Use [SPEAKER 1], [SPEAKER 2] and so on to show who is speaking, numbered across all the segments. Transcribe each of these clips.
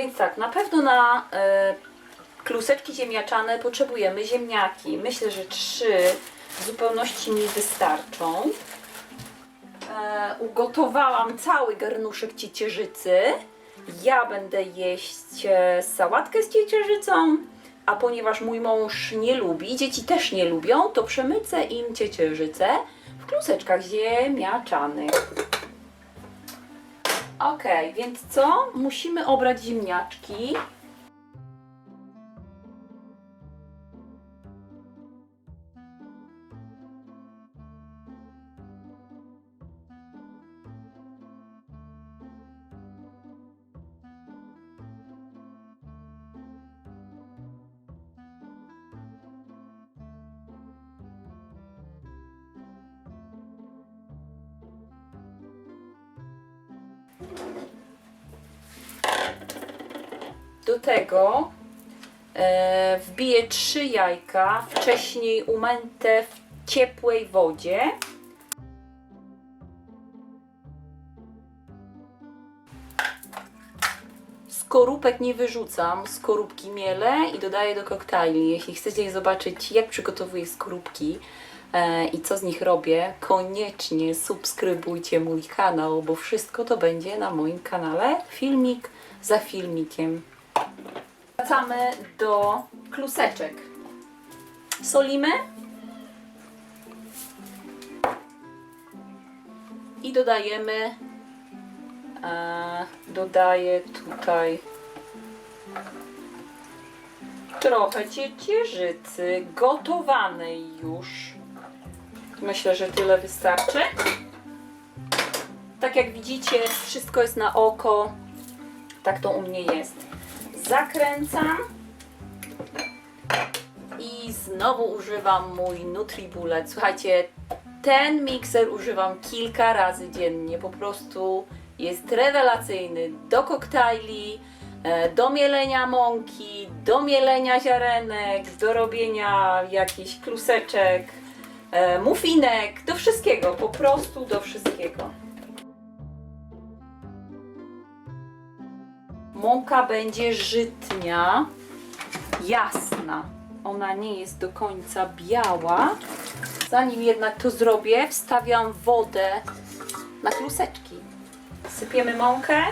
[SPEAKER 1] więc tak, na pewno na e, kluseczki ziemniaczane potrzebujemy ziemniaki. Myślę, że trzy w zupełności mi wystarczą. E, ugotowałam cały garnuszek ciecierzycy. Ja będę jeść e, sałatkę z ciecierzycą, a ponieważ mój mąż nie lubi, dzieci też nie lubią, to przemycę im ciecierzycę w kluseczkach ziemniaczanych. Ok, więc co? Musimy obrać ziemniaczki. Tego e, wbiję trzy jajka, wcześniej umęte w ciepłej wodzie. Skorupek nie wyrzucam, skorupki mielę i dodaję do koktajli. Jeśli chcecie zobaczyć, jak przygotowuję skorupki e, i co z nich robię, koniecznie subskrybujcie mój kanał, bo wszystko to będzie na moim kanale. Filmik za filmikiem. Wracamy do kluseczek. Solimy. I dodajemy, e, dodaję tutaj trochę ciecierzycy gotowanej już. Myślę, że tyle wystarczy. Tak jak widzicie, wszystko jest na oko. Tak to u mnie jest. Zakręcam. I znowu używam mój NutriBullet. Słuchajcie, ten mikser używam kilka razy dziennie. Po prostu jest rewelacyjny do koktajli, e, do mielenia mąki, do mielenia ziarenek, do robienia jakichś kluseczek, e, muffinek, do wszystkiego. Po prostu do wszystkiego. Mąka będzie żytnia, jasna. Ona nie jest do końca biała. Zanim jednak to zrobię, wstawiam wodę na kluseczki. Sypiemy mąkę.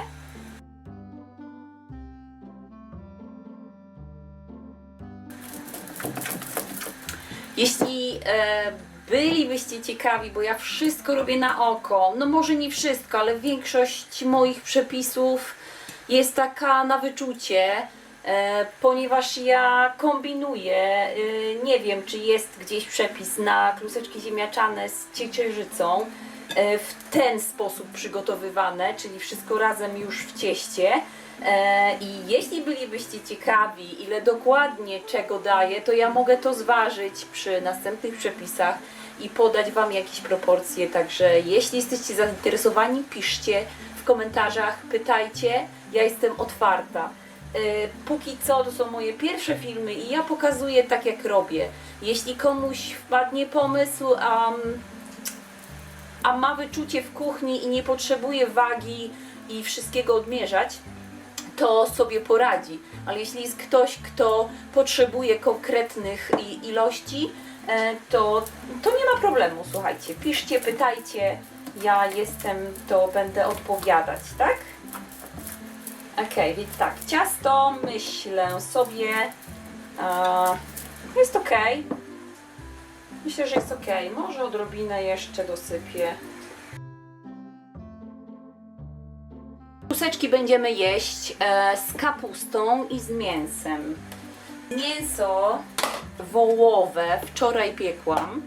[SPEAKER 1] Jeśli e, bylibyście ciekawi, bo ja wszystko robię na oko, no może nie wszystko, ale większość moich przepisów jest taka na wyczucie, e, ponieważ ja kombinuję. E, nie wiem, czy jest gdzieś przepis na kluseczki ziemniaczane z ciecierzycą e, w ten sposób przygotowywane, czyli wszystko razem już w cieście. I jeśli bylibyście ciekawi, ile dokładnie czego daję, to ja mogę to zważyć przy następnych przepisach i podać Wam jakieś proporcje. Także jeśli jesteście zainteresowani, piszcie komentarzach, pytajcie. Ja jestem otwarta. E, Póki co to są moje pierwsze filmy i ja pokazuję tak jak robię. Jeśli komuś wpadnie pomysł, um, a ma wyczucie w kuchni i nie potrzebuje wagi i wszystkiego odmierzać, to sobie poradzi. Ale jeśli jest ktoś, kto potrzebuje konkretnych ilości, e, to, to nie ma problemu. Słuchajcie, piszcie, pytajcie. Ja jestem, to będę odpowiadać, tak? Okej, więc tak, ciasto myślę sobie jest ok. Myślę, że jest ok. Może odrobinę jeszcze dosypię. Kuseczki będziemy jeść e, z kapustą i z mięsem. Mięso wołowe wczoraj piekłam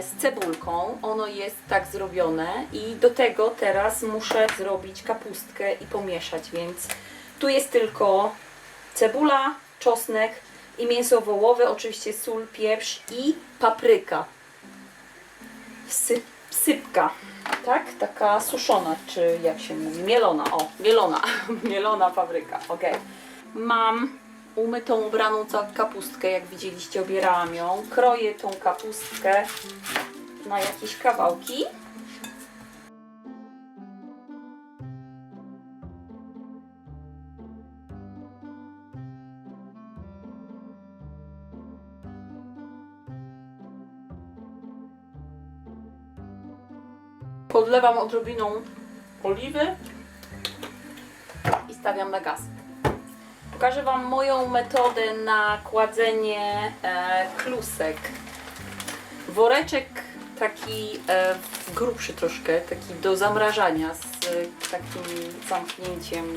[SPEAKER 1] z cebulką. Ono jest tak zrobione i do tego teraz muszę zrobić kapustkę i pomieszać, więc tu jest tylko cebula, czosnek i mięso wołowe, oczywiście sól, pieprz i papryka. Syp, sypka, tak? Taka suszona, czy jak się mówi? Mielona, o, mielona, mielona papryka, ok. Mam umytą, ubraną kapustkę, jak widzieliście, obierałam ją. Kroję tą kapustkę na jakieś kawałki. Podlewam odrobiną oliwy i stawiam na gaz. Pokażę Wam moją metodę na kładzenie e, klusek. Woreczek taki e, grubszy troszkę, taki do zamrażania z e, takim zamknięciem.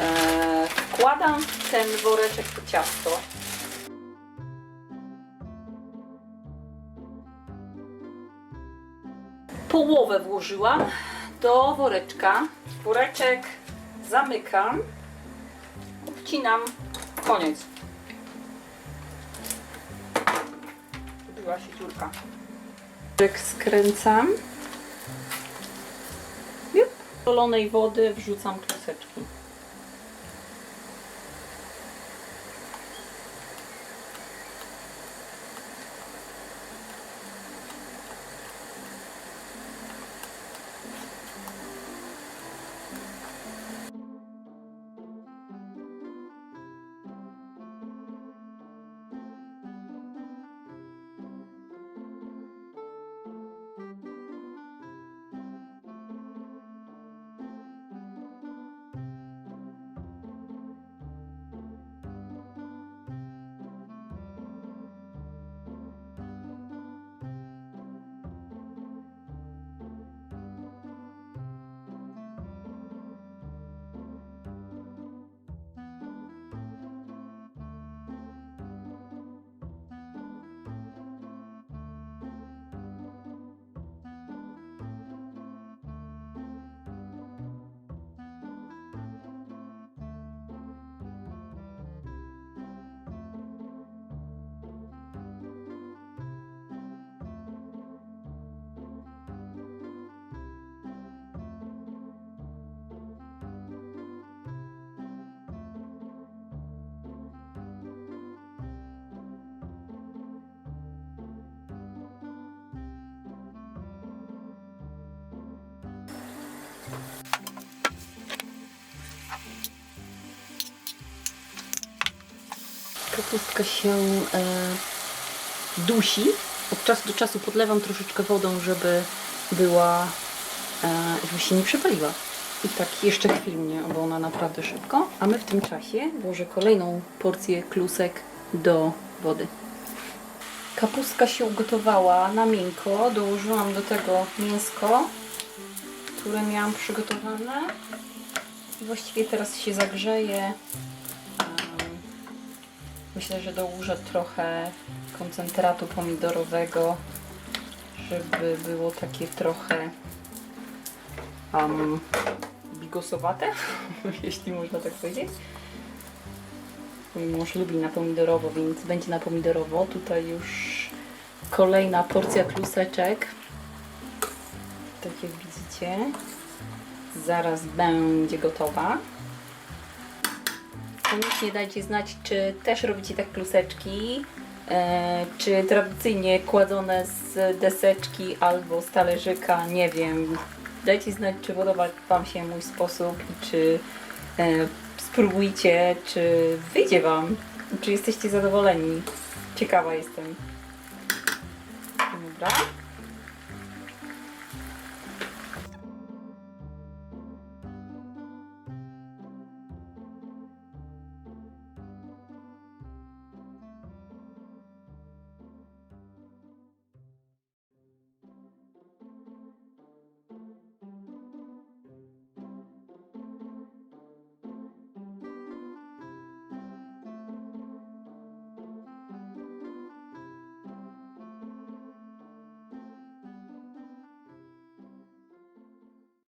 [SPEAKER 1] E, wkładam w ten woreczek to ciasto. Połowę włożyłam do woreczka. Woreczek zamykam, obcinam, koniec. Była się dziurka. Skręcam. Solonej wody wrzucam kluseczki. Kapustka się e, dusi. Od czasu do czasu podlewam troszeczkę wodą, żeby była, e, żeby się nie przepaliła. I tak jeszcze chwilnie, bo ona naprawdę szybko. A my w tym czasie włożę kolejną porcję klusek do wody. Kapustka się ugotowała na miękko. Dołożyłam do tego mięsko, które miałam przygotowane. Właściwie teraz się zagrzeje. Myślę, że dołożę trochę koncentratu pomidorowego, żeby było takie trochę um, bigosowate, jeśli można tak powiedzieć. Mój mąż lubi na pomidorowo, więc będzie na pomidorowo. Tutaj już kolejna porcja kluseczek. Tak jak widzicie, zaraz będzie gotowa. Koniecznie dajcie znać, czy też robicie tak kluseczki, e, czy tradycyjnie kładzone z deseczki albo z talerzyka, nie wiem. Dajcie znać, czy podoba Wam się mój sposób i czy e, spróbujcie, czy wyjdzie Wam, czy jesteście zadowoleni. Ciekawa jestem. Dobra.